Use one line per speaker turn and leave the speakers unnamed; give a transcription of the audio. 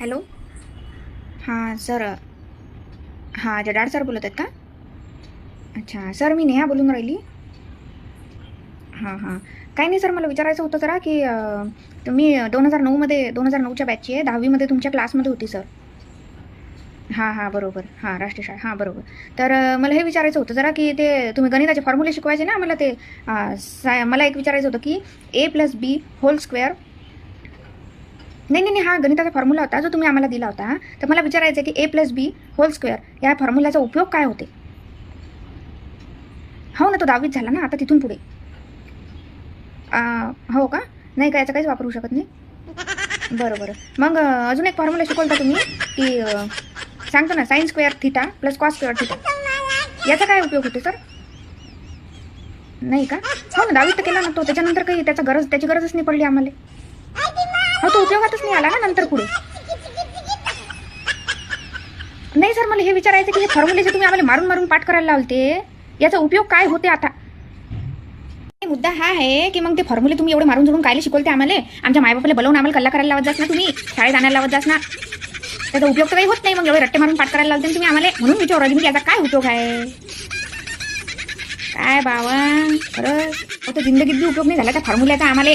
Hello? हां sir. हां जडाड sir बोलत आहेत का? अच्छा सर मी नेहा बोलून राहिली. हां हां. काही नाही सर मला विचारायचं होतं जरा की तुम्ही दोन हजार नऊमध्ये दोन हजार नऊच्या बॅचची आहे दहावीमध्ये तुमच्या क्लासमध्ये होती सर. हां हां बरोबर. हां राष्ट्रीय शाळा हां बरोबर. तर मला हे विचारायचं होतं जरा की ते तुम्ही गणिताचे फॉर्म्युले शिकवायचे ना मला ते अं, सा मला एक विचारायचं होतं की A plus B whole square नाही नाही नाही हा गणिताचा फॉर्म्युला होता जो तुम्ही आम्हाला दिला होता तर मला विचारायचं आहे की A plus B whole square या फॉर्म्युलाचा उपयोग काय होते? हो ना तो दहावीत झाला ना आता तिथून पुढे. हो का? नाही का याचं काहीच वापरू शकत नाही? बरं बरं. मग अजून एक फॉर्म्युला शिकवता तुम्ही की सांगतो ना sine square theta plus cos square theta याचा काय उपयोग होतो सर नाही का? हो ना दहावीत तर केला ना तो त्याच्यानंतर काही त्याचा गरज त्याची गरजच नाही पडली आम्हाला. हो तो उपयोगातच नाही आला ना नंतर पुढे? नाही सर मला हे विचारायचं की हे फॉर्म्युले जे तुम्ही आम्हाला मारून मारून पाठ करायला लावते याचा उपयोग काय होते आता? मुद्दा हा आहे की मग ते फॉर्म्युले तुम्ही एवढे मारून जोडून कायले शिकवते आम्हाला? आमच्या मायबापाला बोलवून आम्हाला कल्ला करायला लावत जास ना तुम्ही? शाळेत आणायला लावत जास ना? त्याचा उपयोग तर काही होत नाही मग एवढे रट्टे मारून पाठ करायला लावते तुम्ही आम्हाला? म्हणून विचारू राहिली मी म्हणजे याचा काय उपयोग आहे? काय बाबा खरंच? आता जिंदगीत बी उपयोग नाही झाला त्या फॉर्म्युल्याचा आम्हाला.